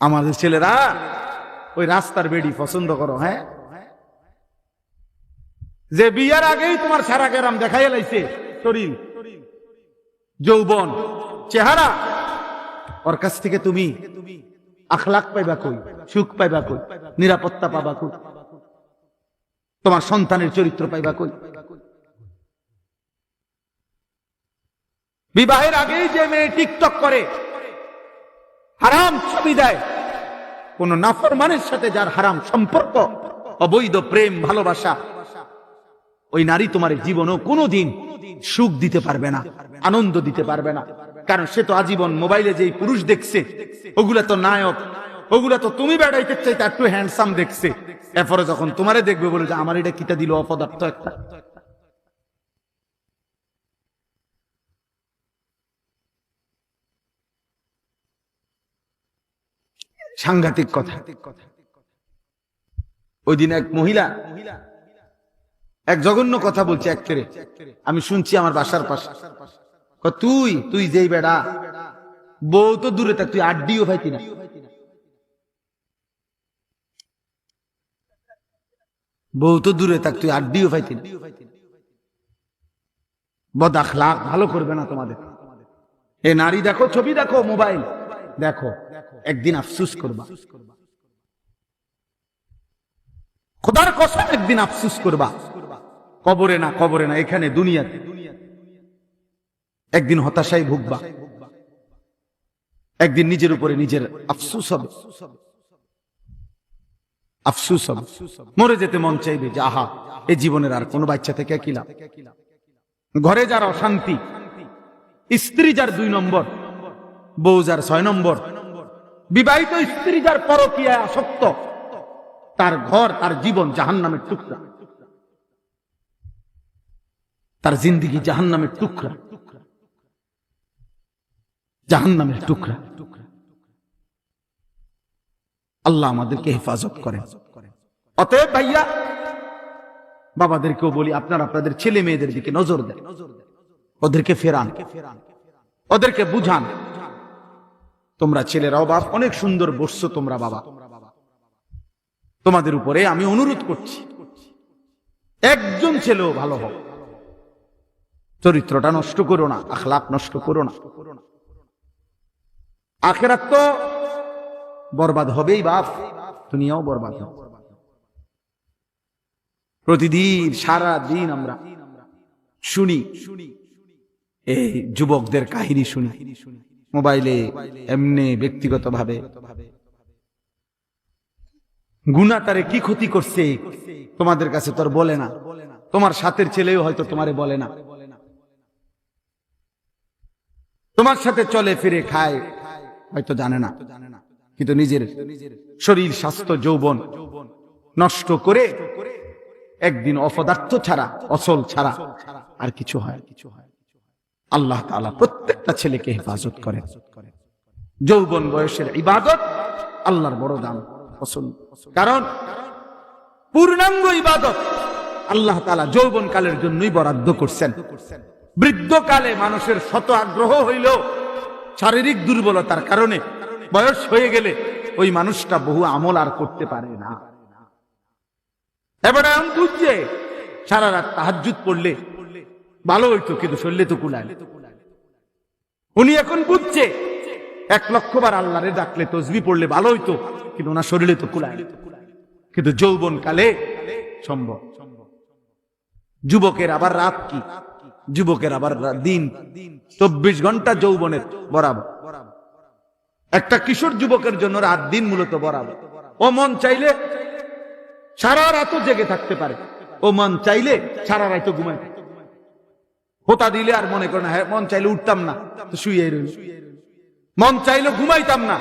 আমাদের ছেলেরা ওই রাস্তার বেডি পছন্দ করো হ্যাঁ? যে বিয়ার আগেই তোমার সারা গেরাম দেখাই লাইছে, শরীর, যৌবন, চেহারা। ওর কাছ থেকে তুমি আখলাক পাইবা কই, সুখ পাইবা কই, নিরাপত্তা পাবা কই, তোমার সন্তানের চরিত্র পাইবা কই। বিবাহের আগেই যে মেয়ে টিকটক করে হারাম ছবি দেয়। কোন নাফরমানের সাথে যার হারাম সম্পর্ক, অবৈধ প্রেম, ভালোবাসা, ওই নারী তোমার জীবনও কোনোদিন সুখ দিতে পারবে না, আনন্দ দিতে পারবে না। কারণ সে তো আজীবন মোবাইলে যেই পুরুষ দেখছে, ওগুলা তো নায়ক, ওগুলা তো তুমি বেড়াইতে চাইতে একটু হ্যান্ডসাম দেখছে। এরপরে যখন তোমারে দেখবে বলে যে, আমার এটা কিটা দিল অপদার্থ একটা। সাংঘাতিক কথা। ওই দিন এক মহিলা, এক জঘন্য কথা বলছে এক ছেড়ে আমি শুনছি আমার বাসার পাশে। তুই তুই যেই বেড়া, বউ তো দূরে থাক, তুই আড্ডিও ভাইতি না। বউ তো দূরে থাক, তুই আড্ডিও ভাইতি না। বদ আখলাক ভালো করবে না তোমাদের। এ নারী দেখো, ছবি দেখো, মোবাইল। দেখো, একদিন আফসুস করবা। খোদার কসম একদিন আফসুস করবা। কবরে না কবরে না, এখানে, দুনিয়াতে। একদিন হতাশায় ভুগবা। একদিন নিজের উপরে নিজের আফসুস হবে। আফসুস হবে। মরে যেতে মন চাইবে যে, আহা, এ জীবনের আর কোনো বাচ্চা থেকে কি লাভ? ঘরে যার অশান্তি, স্ত্রী যার দুই নম্বর বউ যার ছয় নম্বর। বিবাহিত স্ত্রী যার পরকিয়ায় আসক্ত, তার ঘর, তার জীবন জাহান নামের টুকরা। তার জিন্দিগি জাহান নামের টুকরা। জাহান নামের টুকরা। আল্লাহ আমাদেরকে হেফাজত করেন। অতএব ভাইয়া, বাবাদেরকেও বলি, আপনার আপনাদের ছেলে মেয়েদের দিকে নজর দেন। ওদেরকে ফেরান। ওদেরকে বুঝান। তোমরা ছেলেরাও বাপ, অনেক সুন্দর বসছো তোমরা বাবা। তোমাদের উপরে আমি অনুরোধ করছি, একজন ছেলেও ভালো হোক। চরিত্রটা নষ্ট করো না, আখলাপ নষ্ট করো না। আখেরাত তো বরবাদ হবেই বাপ, দুনিয়াও বরবাদ হবে। প্রতিদিন সারা দিন আমরা শুনি শুনি, এই যুবকদের কাহিনী শুনি। মোবাইলে এমনি ব্যক্তিগতভাবে। গুনা তারে কি ক্ষতি করছে? তোমাদের কাছে তোর বলে না। তোমার সাথের ছেলেও হয়তো তোমারে বলে না। তোমার সাথে চলে ফিরে খায়, হয়তো জানে না। কিন্তু নিজের শরীর, স্বাস্থ্য, যৌবন নষ্ট করে একদিন অপদার্থ ছাড়া, অসল ছাড়া আর কিছু হয় কিছু হয়। আল্লাহ তাআলা প্রত্যেকটা ছেলেকে হেফাজত করেন। যৌবন বয়সের ইবাদত আল্লাহর বড় দাম, পছন্দ। কারণ পূর্ণাঙ্গ ইবাদত আল্লাহ তাআলা যৌবন কালের জন্যই বরাদ্দ করছেন। বৃদ্ধকালে মানুষের শত আগ্রহ হইল শারীরিক দুর্বলতার কারণে বয়স হয়ে গেলে ওই মানুষটা বহু আমল আর করতে পারে না। এবারে আমি বুঝছে সারা রাত তাহাজুত পড়লে ভালো হইতো, কিন্তু শরীরে তো কুলায় উনি এখন বুঝছে, এক লক্ষ বার আল্লাহরে ডাকলে তসবি পড়লে ভালো হইতো, কিন্তু ওনার শরীরে তো কুলায় কিন্তু যৌবন কালে সম্ভব। যুবকের আবার রাত কি? যুবকের আবার দিন চব্বিশ ঘণ্টা যৌবনের বরাবর। একটা কিশোর যুবকের জন্য রাত দিন মূলত বরাবর। ও মন চাইলে সারা রাতও জেগে থাকতে পারে। ও মন চাইলে সারা রাতও ঘুমায়। হোতা দিলে আর মনে করে না হ্যাঁ মন চাইলে উঠতাম না, তো শুয়ে রইল। মন চাইলে ঘুমাইতাম না।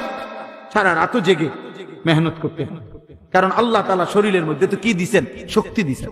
সারা রাতও জেগে মেহনত করতে কারণ আল্লাহ তালা শরীরের মধ্যে তো কি দিছেন? শক্তি দিছেন।